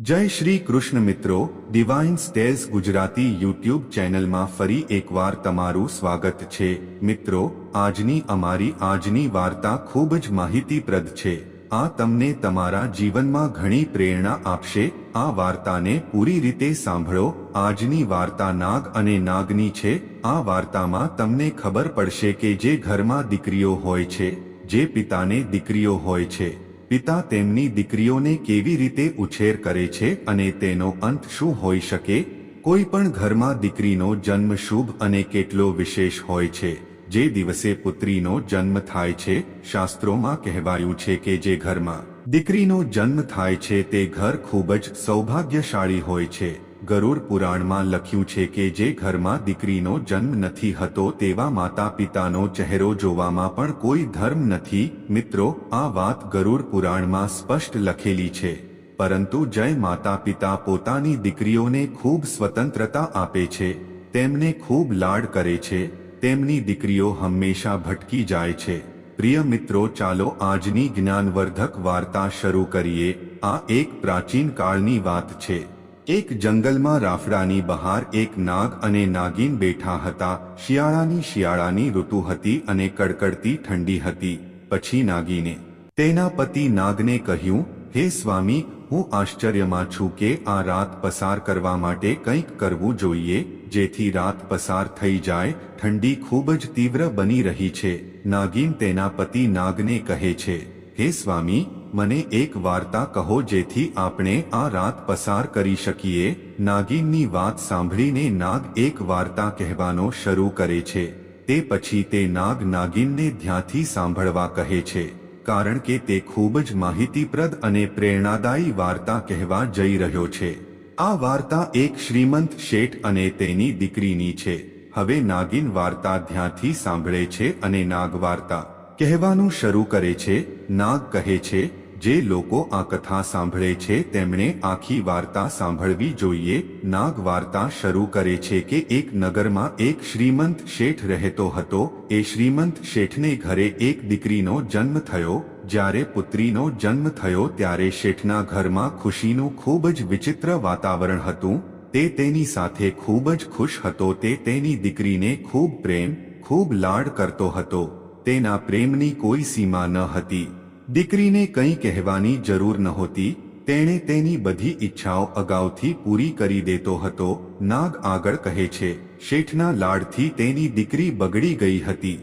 જય શ્રી કૃષ્ણ મિત્રો divine સ્ટેલ્સ Gujarati YouTube ચેનલમાં ફરી એકવાર તમારું સ્વાગત છે. મિત્રો, આજની અમારી આજની વાર્તા ખૂબ જ માહિતીપ્રદ છે. આ તમને તમારા જીવનમાં ઘણી પ્રેરણા આપશે. આ વાર્તાને પૂરી રીતે સાંભળો. આજની વાર્તા નાગ અને નાગની છે. આ વાર્તામાં તમને ખબર પડશે કે જે ઘરમાં દીકરીઓ હોય છે, જે પિતાને દીકરીઓ હોય છે. પિતા તેમની દીકરીઓને કેવી રીતે ઉછેર કરે છે અને તેનો અંત શું હોઈ શકે? કોઈ પણ ઘરમાં દીકરીનો જન્મ શુભ અને કેટલો વિશેષ હોય છે. જે દિવસે પુત્રીનો જન્મ થાય છે, શાસ્ત્રોમાં કહેવાયું છે કે જે ઘરમાં દીકરીનો જન્મ થાય છે તે ઘર ખૂબ જ સૌભાગ્યશાળી હોય છે. ગરુડ પુરાણમાં લખ્યું છે કે જે ઘરમાં દીકરીનો જન્મ નથી હતો તેવા માતા પિતાનો ચહેરો જોવામાં પણ કોઈ ધર્મ નથી. મિત્રો, આ વાત ગરુડ પુરાણમાં સ્પષ્ટ લખેલી છે. પરંતુ જય માતા પિતા પોતાની દીકરીઓને ખૂબ સ્વતંત્રતા આપે છે. તેમને ખૂબ લાડ કરે છે. તેમની દીકરીઓ હંમેશા ભટકી જાય છે. પ્રિય મિત્રો, ચાલો આજની જ્ઞાનવર્ધક વાર્તા શરૂ કરીએ. આ એક પ્રાચીન કાળની વાત છે. એક જંગલમાં રાફડાની બહાર એક નાગ અને નાગીન બેઠા હતા. શિયાળાની શિયાળાની ઋતુ હતી અને કડકડતી ઠંડી હતી. પછી નાગીને, તેના પતિ નાગને કહ્યું, હે સ્વામી, હું આશ્ચર્યમાં છું કે આ રાત પસાર કરવા માટે કંઈક કરવું જોઈએ, જેથી રાત પસાર થઈ જાય, ઠંડી ખૂબ જ તીવ્ર બની રહી છે. નાગીન તેના પતિ નાગને કહે છે, હે સ્વામી મને એક વાર્તા કહો જેથી આપણે આ રાત પસાર કરી શકીએ. નાગીનની વાત સાંભળીને નાગ એક વાર્તા કહેવાનો શરૂ કરે છે. તે પછી તે નાગ નાગીનને ધ્યાનથી સાંભળવા કહે છે, કારણ કે તે ખૂબ જ માહિતીપ્રદ અને પ્રેરણાદાયી વાર્તા કહેવા જઈ રહ્યો છે. આ વાર્તા એક શ્રીમંત શેઠ અને તેની દીકરીની છે. હવે નાગિન વાર્તા ધ્યાનથી સાંભળે છે અને નાગ વાર્તા કહેવાનું શરૂ કરે છે, નાગ કહે છે, જે લોકો આ કથા સાંભળે છે તેમણે આખી વાર્તા સાંભળવી જોઈએ. નાગ વાર્તા શરૂ કરે છે કે એક નગરમાં એક શ્રીમંત શેઠ રહેતો હતો. એ શ્રીમંત શેઠને ઘરે એક દીકરીનો જન્મ થયો. જ્યારે પુત્રીનો જન્મ થયો ત્યારે શેઠના ઘરમાં ખુશીનું ખૂબ જ વિચિત્ર વાતાવરણ હતું. તે તેની સાથે ખૂબ જ ખુશ હતો. તે તેની દીકરીને ખૂબ પ્રેમ, ખૂબ લાડ કરતો હતો. તેના પ્રેમની કોઈ સીમા ન હતી. દીકરીને કંઈ કહેવાની જરૂર નહોતી તેણે તેની બધી ઈચ્છાઓ અગાઉથી પૂરી કરી દેતો હતો, નાગ આગળ કહે છે, શેઠના લાડથી તેની દીકરી બગડી ગઈ હતી.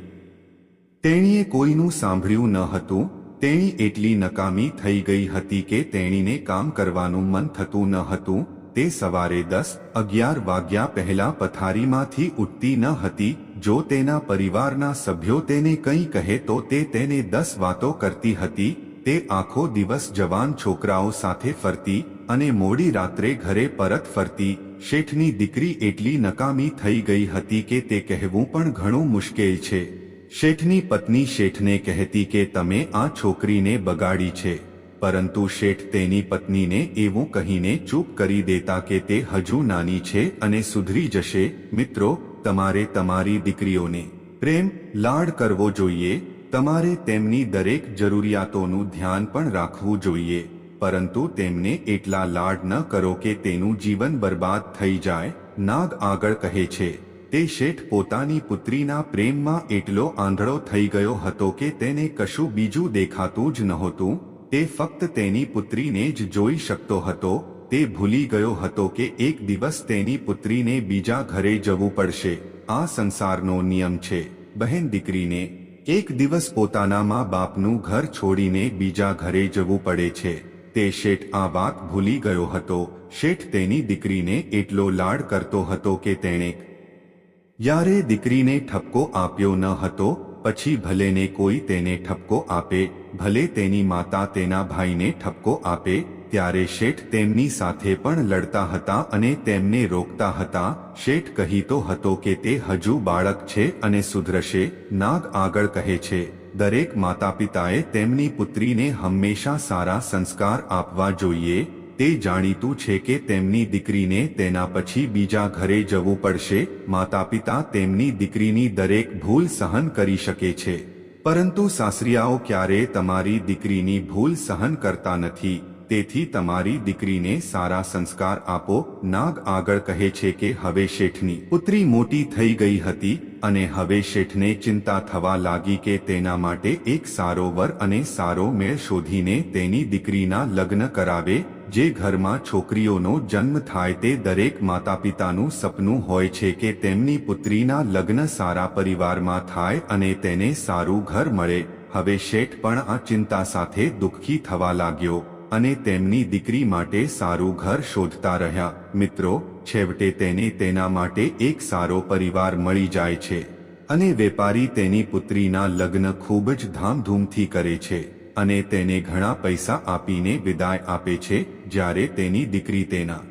તેણીએ કોઈનું સાંભળ્યું ન હતું, તેણી એટલી નકામી થઈ ગઈ હતી કે તેણીને કામ કરવાનું મન થતું ન હતું, તે સવારે દસ અગિયાર વાગ્યા પહેલા પથારીમાંથી ઉઠતી ન હતી જો તેના પરિવારના સભ્યો તેને કંઈ કહે તો તે તેને દસ વાતો કરતી હતી, તે આખો દિવસ જવાન છોકરાઓ સાથે ફરતી અને મોડી રાત્રે ઘરે પરત ફરતી, શેઠની દીકરી એટલી નકામી થઈ ગઈ હતી કે તે કહેવું પણ ઘણું મુશ્કેલ છે. શેઠની પત્ની શેઠને કહેતી કે તમે આ છોકરીને બગાડી છે, પરંતુ શેઠ તેની પત્નીને એવું કહીને ચૂપ કરી દેતા કે તે હજુ નાની છે અને સુધરી જશે, મિત્રો તમારે તમારી દીકરીઓને પ્રેમ, લાડ કરવો જોઈએ. તમારે તેમની દરેક જરૂરિયાતોનું ધ્યાન પણ રાખવું જોઈએ. પરંતુ તેમને એટલા લાડ ન કરો કે તેનું જીવન બરબાદ થઈ જાય. નાગ આગળ કહે છે, તે શેઠ પોતાની પુત્રીના પ્રેમમાં એટલો આંધળો થઈ ગયો હતો કે તેને કશું બીજું દેખાતું જ નહોતું. તે ફક્ત તેની પુત્રીને જ જોઈ શકતો હતો. તે ભૂલી ગયો હતો કે એક દિવસ તેની પુત્રીને બીજા ઘરે જવું પડશે. આ સંસારનો નિયમ છે. બહેન દીકરીને એક દિવસ પોતાના મા બાપનું ઘર છોડીને બીજા ઘરે જવું પડે છે. તે શેઠ આ વાત ભૂલી ગયો હતો. શેઠ તેની દીકરીને એટલો લાડ કરતો હતો કે તેણે યારે દીકરીને ઠપકો આપ્યો ન હતો, પછી ભલેને કોઈ તેને ઠપકો આપે, ભલે તેની માતા તેના ભાઈને ઠપકો આપે ત્યારે શેઠ તેમની સાથે પણ લડતા હતા અને તેમને રોકતા હતા. શેઠ કહીતો હતો કે તે હજુ બાળક છે અને સુધરશે. નાગ આગળ કહે છે, દરેક માતા પિતાએ તેમની પુત્રીને હંમેશા સારા સંસ્કાર આપવા જોઈએ. તે જાણીતું છે કે તેમની દીકરીને તેના પછી બીજા ઘરે જવું પડશે. માતા પિતા તેમની દીકરીની દરેક ભૂલ સહન કરી શકે છે. પરંતુ સાસરિયાઓ ક્યારેય તમારી દીકરીની ભૂલ સહન કરતા નથી. તેથી તમારી દીકરીને સારા સંસ્કાર આપો. નાગ આગળ કહે છે કે, હવે શેઠની પુત્રી મોટી થઈ ગઈ હતી અને હવે શેઠને ચિંતા થવા લાગી કે તેના માટે એક સારો વર અને સારો મેળ શોધીને તેની દીકરીના લગ્ન કરાવે. જે ઘરમાં છોકરીઓનો જન્મ થાય તે દરેક માતા પિતાનું સપનું હોય છે કે તેમની પુત્રીના લગ્ન સારા પરિવારમાં થાય અને તેને સારું ઘર મળે. હવે શેઠ પણ આ ચિંતા સાથે દુઃખી થવા લાગ્યો. અને તેમની દીકરી માટે સારું ઘર શોધતા રહ્યા. મિત્રો, છેવટે તેને તેના માટે એક સારો પરિવાર મળી જાય છે અને વેપારી તેની પુત્રીના લગ્ન ખૂબ જ ધામધૂમથી કરે છે અને તેને ઘણા પૈસા આપીને વિદાય આપે છે જ્યારે તેની દીકરી તેના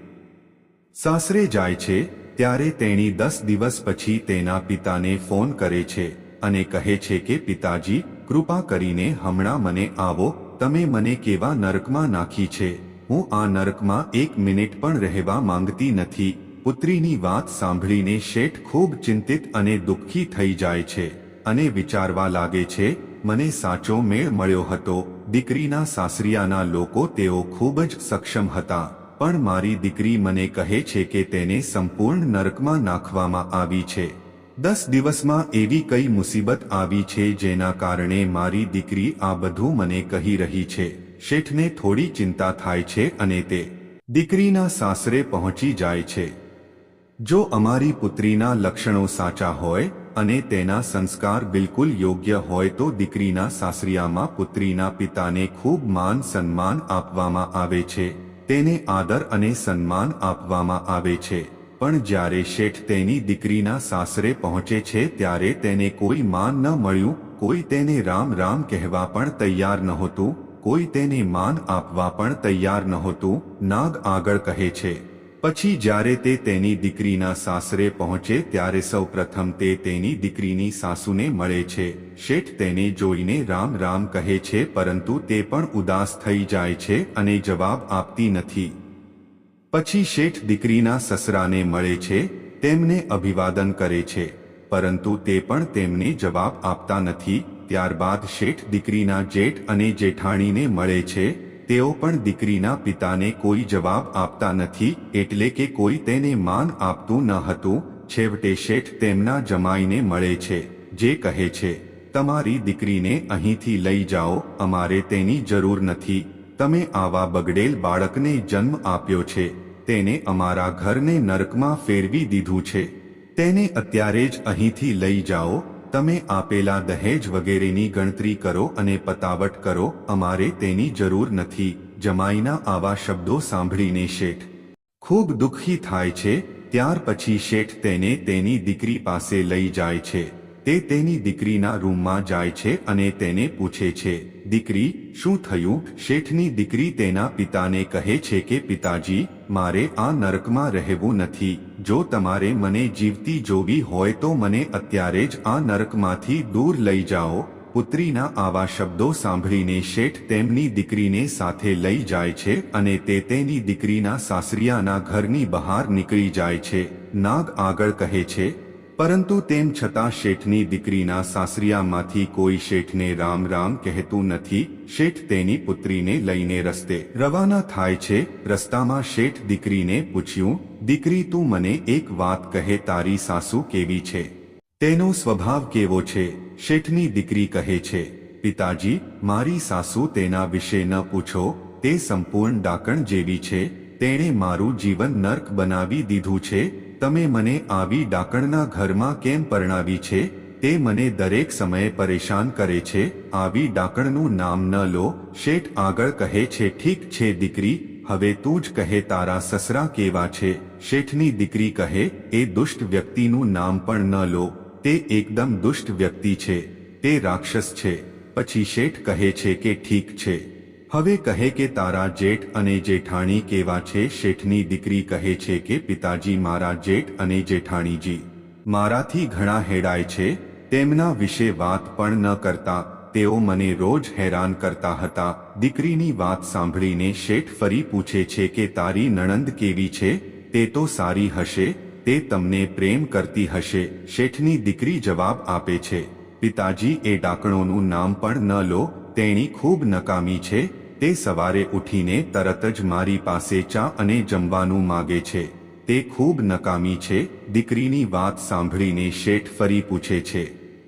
સાસરે જાય છે ત્યારે તેણી દસ દિવસ પછી તેના પિતાને ફોન કરે છે અને કહે છે કે, પિતાજી, કૃપા કરીને હમણાં મને આવો તમે મને કેવા નરકમાં નાખી છે? હું આ નરકમાં એક મિનિટ પણ રહેવા માંગતી નથી. પુત્રીની વાત સાંભળીને શેઠ ખૂબ ચિંતિત અને દુઃખી થઈ જાય છે અને વિચારવા લાગે છે, મને સાચો મેળ મળ્યો હતો. દીકરીના સાસરિયાના લોકો તેઓ ખૂબ જ સક્ષમ હતા. પણ મારી દીકરી મને કહે છે કે તેને સંપૂર્ણ નરકમાં નાખવામાં આવી છે. દસ દિવસમાં એવી કઈ મુસીબત આવી છે જેના કારણે મારી દીકરી આ બધું મને કહી રહી છે? શેઠને થોડી ચિંતા થાય છે અને તે દીકરીના સાસરે પહોંચી જાય છે. જો અમારી પુત્રીના લક્ષણો સાચા હોય અને તેના સંસ્કાર બિલકુલ યોગ્ય હોય તો દીકરીના સાસરિયામાં પુત્રીના પિતાને ખૂબ માન સન્માન આપવામાં આવે છે. તેને આદર અને સન્માન આપવામાં આવે છે. પણ જ્યારે શેઠ તેની દીકરીના સાસરે પહોંચે છે ત્યારે તેને કોઈ માન ન મળ્યું, કોઈ તેને રામ રામ કહેવા પણ તૈયાર નહોતું, કોઈ તેને માન આપવા પણ તૈયાર નહોતું, નાગ આગળ કહે છે. પછી જ્યારે તે તેની દીકરીના સાસરે પહોંચે ત્યારે સૌ પ્રથમ તે તેની દીકરીની સાસુને મળે છે. શેઠ તેને જોઈને રામ રામ કહે છે, પરંતુ તે પણ ઉદાસ થઈ જાય છે અને જવાબ આપતી નથી. પછી શેઠ દીકરીના સસરાને મળે છે, તેમને અભિવાદન કરે છે, પરંતુ તે પણ તેમને જવાબ આપતા નથી. ત્યારબાદ શેઠ દીકરીના જેઠ અને જેઠાણીને મળે છે, તેઓ પણ દીકરીના પિતાને કોઈ જવાબ આપતા નથી, એટલે કે કોઈ તેને માન આપતું ન હતું. છેવટે શેઠ તેમના જમાઈને મળે છે, જે કહે છે, તમારી દીકરીને અહીંથી લઈ જાઓ, અમારે તેની જરૂર નથી. તમે આવા બગડેલ બાળકને જન્મ આપ્યો છે. તેને અમારા ઘરને નરકમાં ફેરવી દીધું છે. તેને અત્યારે જ અહીંથી લઈ જાઓ, તમે આપેલા દહેજ વગેરેની ગણતરી કરો અને પતાવટ કરો, અમારે તેની જરૂર નથી, જમાઈના આવા શબ્દો સાંભળીને શેઠ. ખૂબ દુઃખી થાય છે, ત્યાર પછી શેઠ તેને તેની દીકરી પાસે લઈ જાય છે. તે તેની દીકરીના રૂમમાં જાય છે અને તેને પૂછે છે, દીકરી, શું થયું? શેઠની દીકરી તેના પિતાને કહે છે કે, પિતાજી, મારે આ નરકમાં રહેવું નથી. જો તમારે મને જીવતી જોવી હોય તો મને અત્યારે જ આ નરકમાંથી દૂર લઈ જાઓ પુત્રીના આવા શબ્દો સાંભળીને શેઠ તેમની દીકરીને સાથે લઈ જાય છે અને તે તેની દીકરીના સાસરિયાના ઘરની બહાર નીકળી જાય છે. નાગ આગળ કહે છે પરંતુ તેમ છતાં શેઠની દીકરીના સાસરિયામાંથી કોઈ શેઠને રામ રામ કહેતું નથી, શેઠ તેની પુત્રીને લઈને રસ્તે રવાના થાય છે. રસ્તામાં શેઠ દીકરીને પૂછ્યું, દીકરી, તું મને એક વાત કહે, તારી સાસુ કેવી છે? તેનો સ્વભાવ કેવો છે? શેઠની દીકરી કહે છે, પિતાજી, મારી સાસુ તેના વિશે ન પૂછો, તે સંપૂર્ણ ડાકણ જેવી છે. તેણે મારું જીવન નર્ક બનાવી દીધું છે. તમે મને આવી ડાકણના ઘરમાં કેમ પરણાવી છે? તે મને દરેક સમયે પરેશાન કરે છે. આવી ડાકણનું નામ ન લો. શેઠ આગળ કહે છે, ઠીક છે દીકરી, હવે તું જ કહે તારા સસરા કેવા છે. શેઠની દીકરી કહે, એ દુષ્ટ વ્યક્તિનું નામ પણ ન લો. તે એકદમ દુષ્ટ વ્યક્તિ છે. તે રાક્ષસ છે. પછી શેઠ કહે છે કે, ઠીક છે. હવે કહે કે તારા જેઠ અને જેઠાણી કેવા છે? શેઠની દીકરી કહે છે કે, પિતાજી મારા જેઠ અને જેઠાણીજી, મારાથી ઘણા હેડાય છે, તેમના વિશે વાત પણ ન કરતા. તેઓ મને રોજ હેરાન કરતા હતા. દીકરીની વાત સાંભળીને શેઠ ફરી પૂછે છે કે, તારી નણંદ કેવી છે? તે તો સારી હશે, તે તમને પ્રેમ કરતી હશે. શેઠની દીકરી જવાબ આપે છે, પિતાજી એ ડાકણોનું નામ પણ ન લો, તેણી ખૂબ નકામી છે તે સવારે ઉઠીને તરત જ મારી પાસે ચા અને જમવાનું માગે છે. તે ખૂબ નકામી છે. દીકરીની વાત સાંભળીને શેઠ ફરી પૂછે છે,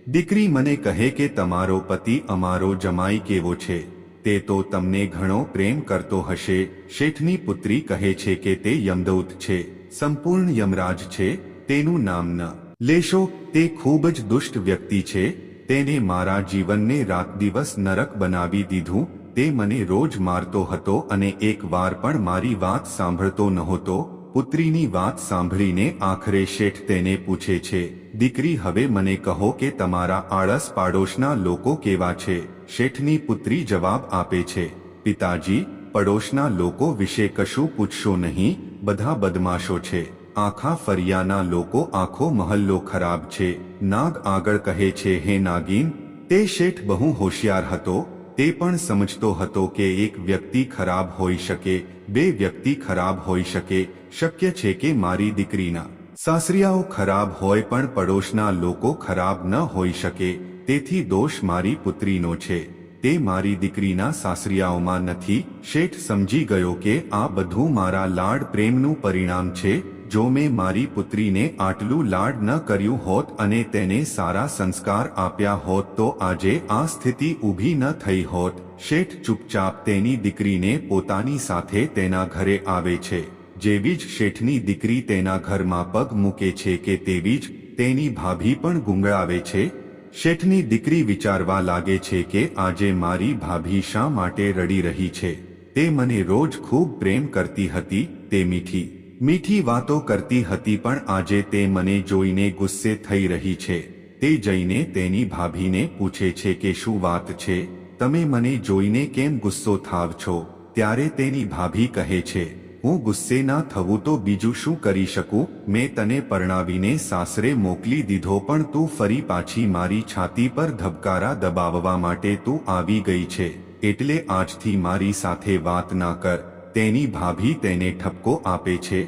દીકરી મને કહે કે તમારો પતિ અમારો જમાઈ કેવો છે? તે તો તમને ઘણો પ્રેમ કરતો હશે. શેઠની પુત્રી કહે છે કે તે યમદૌત છે, સંપૂર્ણ યમરાજ છે, તેનું નામ ન લેશો. તે ખૂબ જ દુષ્ટ વ્યક્તિ છે. તેને મારા જીવનને રાત દિવસ નરક બનાવી દીધું. તે મને રોજ મારતો હતો અને એક વાર પણ મારી વાત સાંભળતો નહોતો. પુત્રીની વાત સાંભળીને આખરે શેઠ તેને પૂછે છે, દીકરી, હવે મને કહો કે તમારા આળસ પાડોશના લોકો કેવા છે? શેઠની પુત્રી જવાબ આપે છે, પિતાજી, પડોશના લોકો વિશે કશું પૂછશો નહીં, બધા બદમાશો છે. આખા ફરિયાના લોકો આખો મહલ્લો ખરાબ છે. નાગ આગળ કહે છે, હે નાગીન. તે શેઠ બહુ હોશિયાર હતો તે પણ સમજતો હતો કે એક વ્યક્તિ ખરાબ હોઈ શકે, બે વ્યક્તિ ખરાબ હોઈ શકે, શક્ય છે કે મારી દીકરીના સાસરિયાઓ ખરાબ હોય પણ પડોશના લોકો ખરાબ ન હોઈ શકે, તેથી દોષ મારી પુત્રીનો છે. તે મારી દીકરીના સાસરિયાઓમાં નથી. શેઠ સમજી ગયો કે આ બધું મારા લાડ પ્રેમનું પરિણામ છે. જો મેં મારી પુત્રીને આટલું લાડ ન કર્યું હોત અને તેને સારા સંસ્કાર આપ્યા હોત તો આજે આ સ્થિતિ ઊભી ન થઈ હોત. શેઠ ચૂપચાપ તેની દીકરીને પોતાની સાથે તેના ઘરે આવે છે. જેવી જ શેઠની દીકરી તેના ઘરમાં પગ મૂકે છે કે તેવી જ તેની ભાભી પણ ગુંગળાવે છે. શેઠની દીકરી વિચારવા લાગે છે કે આજે મારી ભાભી શા માટે રડી રહી છે. તે મને રોજ ખૂબ પ્રેમ કરતી હતી, તે મીઠી મીઠી વાતો કરતી હતી પણ આજે તે મને જોઈને ગુસ્સે થઈ રહી છે. તે જઈને તેની ભાભીને પૂછે છે કે શું વાત છે? તમે મને જોઈને કેમ ગુસ્સો થાવ છો? ત્યારે તેની ભાભી કહે છે, હું ગુસ્સે ના થવું તો બીજું શું કરી શકું? મેં તને પરણાવીને સાસરે મોકલી દીધો પણ તું ફરી પાછી મારી છાતી પર ધબકારા દબાવવા માટે તું આવી ગઈ છે. એટલે આજથી મારી સાથે વાત ના કર. તેની ભાભી તેને ઠપકો આપે છે.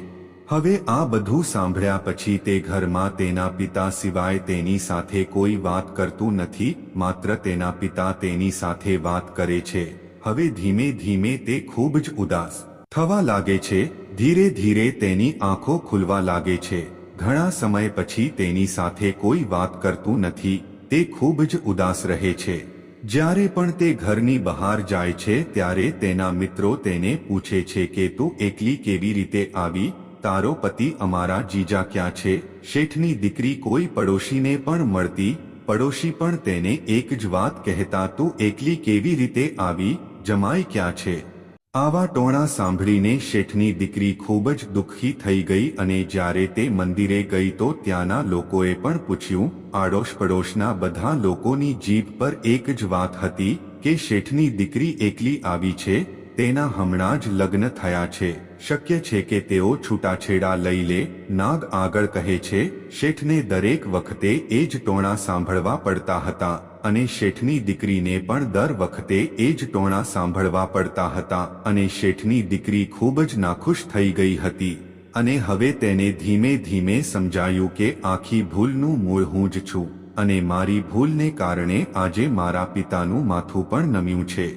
હવે આ બધું સાંભળ્યા પછી તે ઘરમાં તેના પિતા સિવાય તેની સાથે કોઈ વાત કરતું નથી, માત્ર તેના પિતા તેની સાથે વાત કરે છે. હવે ધીમે ધીમે તે ખૂબ જ ઉદાસ થવા લાગે છે. ધીરે ધીરે તેની આંખો ખુલવા લાગે છે. ઘણા સમય પછી તેની સાથે કોઈ વાત કરતું નથી. તે ખૂબ જ ઉદાસ રહે છે. જ્યારે પણ તે ઘરની બહાર જાય છે ત્યારે તેના મિત્રો તેને પૂછે છે કે, તું એકલી કેવી રીતે આવી? તારો પતિ અમારા જીજા ક્યાં છે? શેઠની દીકરી કોઈ પડોશીને પણ મળતી? પડોશી પણ તેને એક જ વાત કહેતા, તું એકલી કેવી રીતે આવી? જમાઈ ક્યાં છે? આવા ટોણા સાંભળીને શેઠની દીકરી ખૂબ જ દુઃખી થઈ ગઈ અને જ્યારે તે મંદિરે ગઈ તો ત્યાંના લોકોએ પણ પૂછ્યું આડોશ પડોશના બધા લોકોની જીભ પર એક જ વાત હતી કે શેઠની દીકરી એકલી આવી છે, તેના હમણાં જ લગ્ન થયા છે. શક્ય છે કે તેઓ છૂટાછેડા લઈ લે, નાગ આગળ કહે છે, શેઠને દરેક વખતે એ જ ટોણા સાંભળવા પડતા હતા, અને શેઠની દીકરીને પણ દર વખતે એ જ ટોણા સાંભળવા પડતા હતા, અને શેઠની દીકરી ખૂબ જ નાખુશ થઈ ગઈ હતી. અને હવે તેને ધીમે ધીમે સમજાયું કે આખી ભૂલનું મૂળ હું જ છું, અને મારી ભૂલને કારણે આજે મારા પિતાનું માથું પણ નમ્યું છે.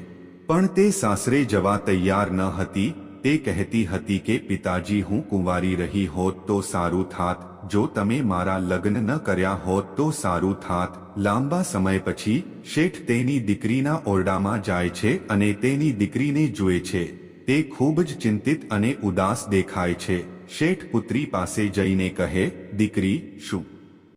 પણ તે સાસરે જવા તૈયાર ન હતી તે કહેતી હતી કે, પિતાજી, હું કુંવારી રહી હોત તો સારું થાત. જો તમે મારા લગ્ન ન કર્યા હોત તો સારું થાત. લાંબા સમય પછી, શેઠ તેની દીકરીના ઓરડામાં જાય છે અને તેની દીકરીને જુએ છે. તે ખૂબ જ ચિંતિત અને ઉદાસ દેખાય છે. શેઠ પુત્રી પાસે જઈને કહે, દીકરી, શું?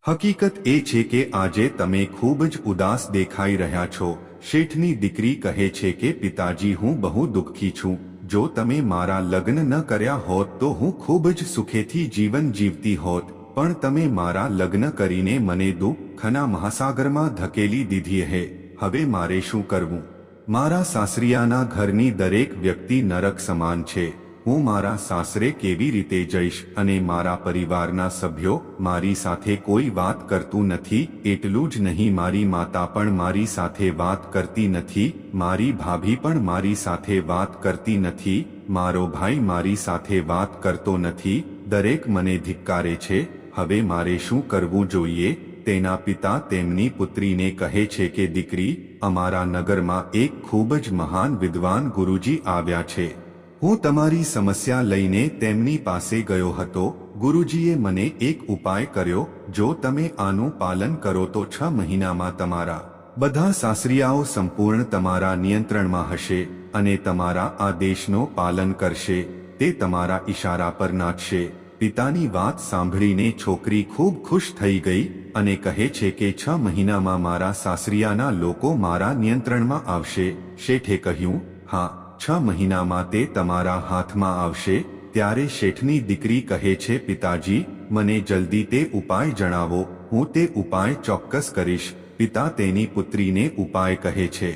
હકીકત એ છે કે આજે તમે ખૂબ જ ઉદાસ દેખાઈ રહ્યા છો. શેઠની દીકરી કહે છે કે, પિતાજી, હું બહુ દુઃખી છું. જો તમે મારા લગ્ન ન કર્યા હોત તો હું ખૂબ જ સુખેથી જીવન જીવતી હોત, પણ તમે મારા લગ્ન કરીને મને દુઃખના મહાસાગરમાં ધકેલી દીધી હે, હવે મારે શું કરવું? મારા સાસરિયાના ઘરની દરેક વ્યક્તિ નરક સમાન છે. હું મારા સાસરે કેવી રીતે જઈશ અને મારા પરિવારના સભ્યો મારી સાથે કોઈ વાત કરતું નથી, એટલું જ નહીં મારી માતા પણ મારી સાથે વાત કરતી નથી, મારી ભાભી પણ મારી સાથે વાત કરતી નથી, મારો ભાઈ મારી સાથે વાત કરતો નથી, દરેક મને ધિક્કારે છે, હવે મારે શું કરવું જોઈએ, તેના પિતા તેમની પુત્રીને કહે છે કે દીકરી, અમારા નગરમાં એક ખૂબ જ મહાન વિદ્વાન ગુરુજી આવ્યા છે. હું તમારી સમસ્યા લઈને તેમની પાસે ગયો હતો. ગુરુજીએ મને એક ઉપાય કર્યો, જો તમે આનું પાલન કરો તો છ મહિનામાં તમારા બધા સાસરિયાઓ સંપૂર્ણ તમારા નિયંત્રણમાં હશે અને તમારા આદેશનો પાલન કરશે, તે તમારા ઈશારા પર નાચશે. પિતાની વાત સાંભળીને છોકરી ખૂબ ખુશ થઈ ગઈ અને કહે છે કે છ મહિનામાં મારા સાસરિયાના લોકો મારા નિયંત્રણમાં આવશે. શેઠે કહ્યું, હા છ મહિનામાં તે તમારા હાથમાં આવશે, ત્યારે શેઠની દીકરી કહે છે, પિતાજી, મને જલ્દી તે ઉપાય જણાવો, હું તે ઉપાય ચોક્કસ કરીશ. પિતા તેની પુત્રીને ઉપાય કહે છે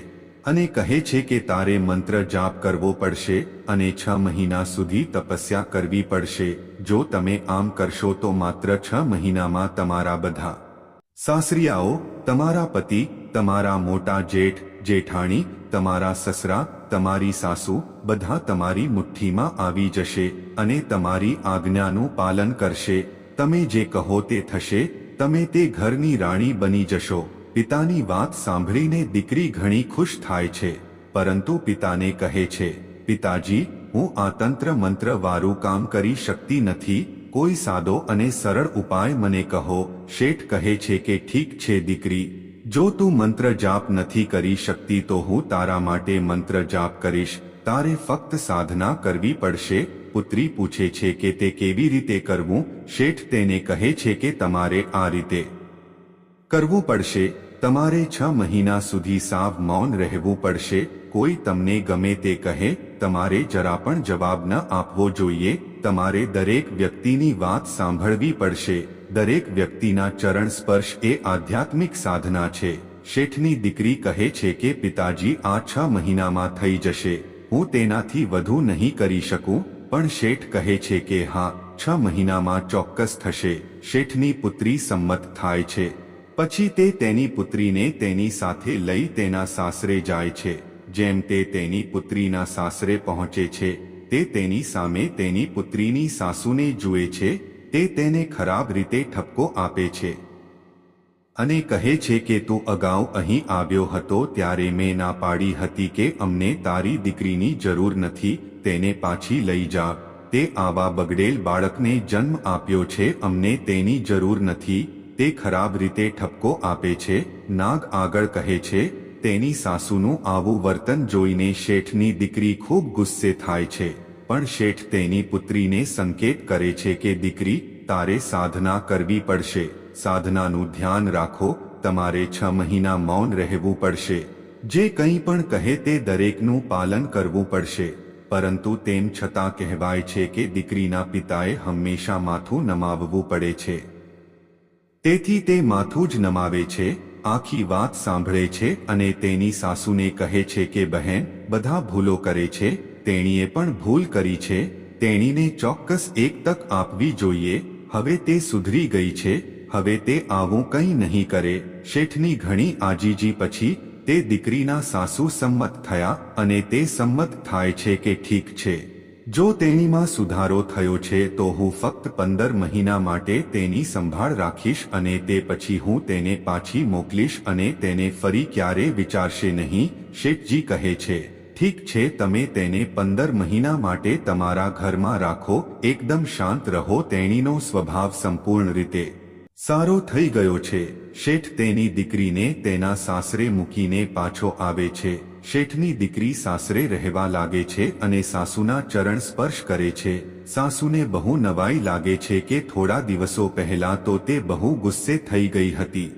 અને કહે છે કે, તારે મંત્ર જાપ કરવો પડશે અને છ મહિના સુધી તપસ્યા કરવી પડશે. જો તમે આમ કરશો તો માત્ર છ મહિનામાં તમારા બધા સાસરિયાઓ, તમારા પતિ, તમારા મોટા જેઠ, જેઠાણી, તમારા સસરા તમારી સાસુ બધા તમારી મુઠ્ઠીમાં આવી જશે અને તમારી આજ્ઞાનું પાલન કરશે. તમે જે કહો તે થશે, તમે તે ઘરની રાણી બની જશો. પિતાની વાત સાંભળીને દીકરી ઘણી ખુશ થાય છે. પરંતુ પિતાને કહે છે, પિતાજી, હું આ તંત્ર મંત્ર વારું કામ કરી શકતી નથી. કોઈ સાદો અને સરળ ઉપાય મને કહો. શેઠ કહે છે કે, ઠીક છે, દીકરી જો તું મંત્ર જાપ નથી કરી શકતી તો હું તારા માટે મંત્ર જાપ કરીશ. તારે ફક્ત સાધના કરવી પડશે. પુત્રી પૂછે છે કે તે કેવી રીતે કરવું? શેઠ તેને કહે છે કે તમારે આ રીતે કરવું પડશે. તમારે છ મહિના સુધી સાવ મૌન રહેવું પડશે. કોઈ તમને ગમે તે કહે, તમારે જરા પણ જવાબ ન આપવો જોઈએ. તમારે દરેક વ્યક્તિની વાત સાંભળવી પડશે. દરેક વ્યક્તિના ચરણ સ્પર્શ એ આધ્યાત્મિક સાધના છે. શેઠની દીકરી કહે છે કે, પિતાજી, આ છ મહિનામાં થઈ જશે. હું તેનાથી વધુ નહીં કરી શકું. પણ શેઠ કહે છે કે, હા, છ મહિનામાં ચોક્કસ થશે. શેઠની પુત્રી સંમત થાય છે. પછી તે તેની પુત્રીને તેની સાથે લઈ તેના સાસરે જાય છે. જેમ તે તેની પુત્રીના સાસરે પહોંચે છે, તે તેની સામે તેની પુત્રીની સાસુને જુએ છે તે તેને ખરાબ રીતે ઠપકો આપે છે. અને કહે છે કે, તું અગાઉ અહીં આવ્યો હતો ત્યારે મેં ના પાડી હતી કે અમને તારી દીકરીની જરૂર નથી, તેને પાછી લઈ જા. તે આવા બગડેલ બાળકને જન્મ આપ્યો છે, અમને તેની જરૂર નથી. તે ખરાબ રીતે ઠપકો આપે છે. નાગ આગળ કહે છે, તેની સાસુનું આવું વર્તન જોઈને શેઠની દીકરી ખૂબ ગુસ્સે થાય છે. પણ શેઠ તેની પુત્રીને સંકેત કરે છે કે, દીકરી, તારે સાધના કરવી પડશે. સાધનાનું ધ્યાન રાખો. તમારે છ મહિના મૌન રહેવું પડશે. જે કંઈ પણ કહે તે દરેકનું પાલન કરવું પડશે. પરંતુ તેમ છતાં કહેવાય છે કે, દીકરીના પિતાએ હંમેશા માથું નમાવવું પડે છે. તેથી તે માથું જ નમાવે છે. આખી વાત સાંભળે છે અને તેની સાસુને કહે છે કે, બહેન, બધા ભૂલો કરે છે. તેણીએ પણ ભૂલ કરી છે, તેણીને ચોક્કસ એક તક આપવી જોઈએ, હવે તે સુધરી ગઈ છે, હવે તે આવું કંઈ નહીં કરે, શેઠની ઘણી આજીજી પછી, તે દીકરીના સાસુ સંમત થયા, અને તે સંમત થાય છે કે ઠીક છે. જો તેણીમાં સુધારો થયો છે, તો હું ફક્ત પંદર મહિના માટે તેની સંભાળ રાખીશ અને તે પછી હું તેને પાછી મોકલીશ અને તેને ફરી ક્યારે વિચારશે નહીં, શેઠજી કહે છે. ઠીક છે, તમે તેને પંદર મહિના માટે તમારા ઘરમાં રાખો, એકદમ શાંત રહો, તેણીનો સ્વભાવ સંપૂર્ણ રીતે સારો થઈ ગયો છે. શેઠ તેની દીકરીને તેના સાસરે મૂકીને પાછો આવે છે. શેઠની દીકરી સાસરે રહેવા લાગે છે અને સાસુના ચરણ સ્પર્શ કરે છે. સાસુને બહુ નવાઈ લાગે છે કે થોડા દિવસો પહેલા તો તે બહુ ગુસ્સે થઈ ગઈ હતી.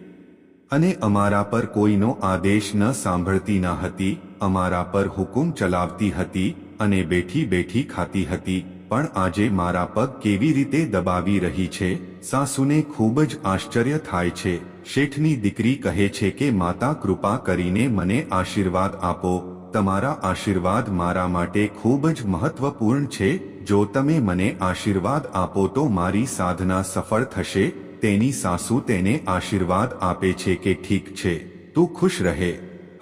અને અમારા પર કોઈનો આદેશ ન સાંભળતી ન હતી, અમારા પર હુકુમ ચલાવતી હતી અને બેઠી બેઠી ખાતી હતી, પણ આજે મારા પગ કેવી રીતે દબાવી રહી છે, સાસુને ખૂબ જ આશ્ચર્ય થાય છે, શેઠની દીકરી કહે છે કે, માતા, કૃપા કરીને મને આશીર્વાદ આપો, તમારા આશીર્વાદ મારા માટે ખૂબ જ મહત્વપૂર્ણ છે, જો તમે મને આશીર્વાદ આપો તો મારી સાધના સફળ થશે તેની સાસુ તેને આશીર્વાદ આપે છે કે ઠીક છે, તું ખુશ રહે.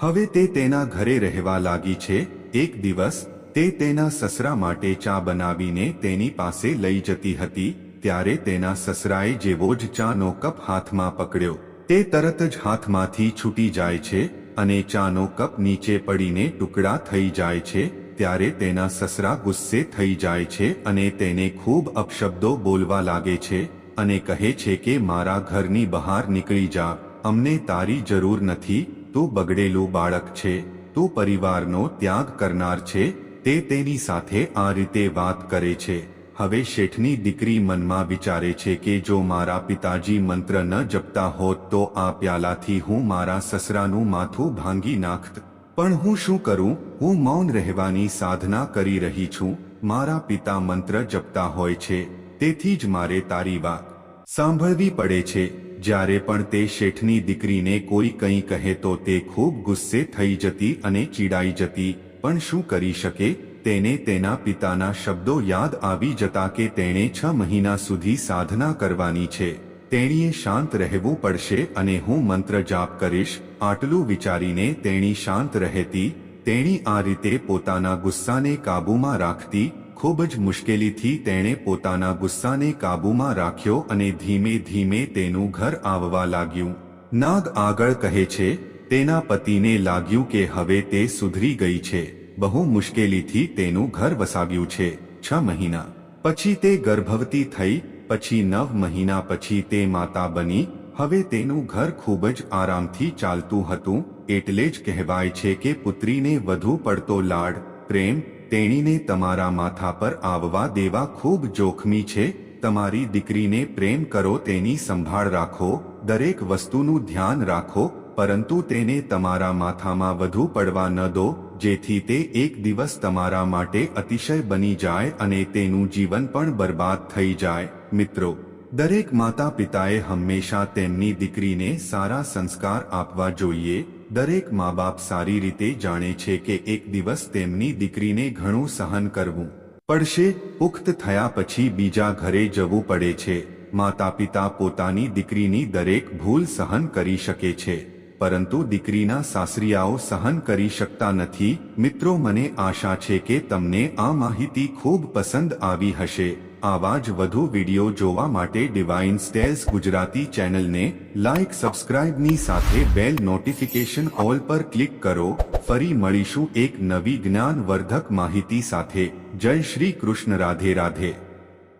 હવે તે તેના ઘરે રહેવા લાગી છે, એક દિવસ તે તેના સસરા માટે ચા બનાવીને તેની પાસે લઈ જતી હતી, ત્યારે તેના સસરાએ જેવો જ ચાનો કપ હાથમાં પકડ્યો. તે તરત જ હાથમાંથી છૂટી જાય છે અને ચાનો કપ નીચે પડીને ટુકડા થઈ જાય છે, ત્યારે તેના સસરા ગુસ્સે થઈ જાય છે અને તેને ખૂબ અપશબ્દો બોલવા લાગે છે. અને કહે છે કે, મારા ઘરની બહાર નીકળી જા. અમને તારી જરૂર નથી. તું બગડેલું બાળક છે. તું પરિવારનો ત્યાગ કરનાર છે. તે તેની સાથે આ રીતે વાત કરે છે. હવે શેઠની દીકરી મનમાં વિચારે છે કે, જો મારા પિતાજી મંત્ર ન જપતા હોત તો આ પ્યાલાથી હું મારા સસરાનું માથું ભાંગી નાખત. પણ હું શું કરું? હું મૌન રહેવાની સાધના કરી રહી છું. મારા પિતા મંત્ર જપતા હોય છે. તેથી જ મારે તારી વાત સાંભળવી પડે છે. જ્યારે પણ તે શેઠની દીકરીને કોઈ કંઈ કહે તો તે ખૂબ ગુસ્સે થઈ જતી અને ચીડાઈ જતી. પણ શું કરી શકે? તેને તેના પિતાના શબ્દો યાદ આવી જતા કે તેણે છ મહિના સુધી સાધના કરવાની છે. તેણીએ શાંત રહેવું પડશે અને હું મંત્ર જાપ કરીશ. આટલું વિચારીને તેણી શાંત રહેતી. તેણી આ રીતે પોતાના ગુસ્સાને કાબૂમાં રાખતી ખૂબ જ મુશ્કેલીથી તેણે પોતાના ગુસ્સાને કાબૂમાં રાખ્યો અને ધીમે ધીમે તેનું ઘર આવવા લાગ્યું. નાગ આગળ કહે છે, તેના પતિને લાગ્યું કે હવે તે સુધરી ગઈ છે. બહુ મુશ્કેલીથી તેનું ઘર વસાવ્યું છે, છ મહિના. પછી તે ગર્ભવતી થઈ, પછી નવ મહિના પછી તે માતા બની. હવે તેનું ઘર ખૂબ જ આરામથી ચાલતું હતું, એટલે જ કહેવાય છે કે પુત્રીને વધુ પડતો લાડ, પ્રેમ તેણીને તમારા માથા પર આવવા દેવા ખૂબ જોખમી છે. તમારી દીકરીને પ્રેમ કરો, તેની સંભાળ રાખો, દરેક વસ્તુનું ધ્યાન રાખો, પરંતુ તેને તમારા માથામાં વધુ પડવા ન દો, જેથી તે એક દિવસ તમારા માટે અતિશય બની જાય અને તેનું જીવન પણ બરબાદ થઈ જાય. મિત્રો દરેક માતા પિતાએ હંમેશા તેમની દીકરીને સારા સંસ્કાર આપવા જોઈએ. દરેક મા બાપ સારી રીતે જાણે છે કે એક દિવસ તેમની દીકરીને ઘણું સહન કરવું પડશે. પુખ્ત થયા પછી બીજા ઘરે જવું પડે છે. માતા પિતા પોતાની દીકરીની દરેક ભૂલ સહન કરી શકે છે. પરંતુ દીકરીના સાસરિયાઓ સહન કરી શકતા નથી. મિત્રો, મને આશા છે કે તમને આ માહિતી ખૂબ પસંદ આવી હશે. આવા જ વધુ વીડિયો જોવા માટે ડિવાઇન સ્ટેલ્સ ગુજરાતી ચેનલને લાઇક સબસ્ક્રાઇબની સાથે બેલ નોટિફિકેશન ઓલ પર ક્લિક કરો. ફરી મળીશું એક નવી જ્ઞાનવર્ધક માહિતી સાથે. જય શ્રી કૃષ્ણ, રાધે રાધે.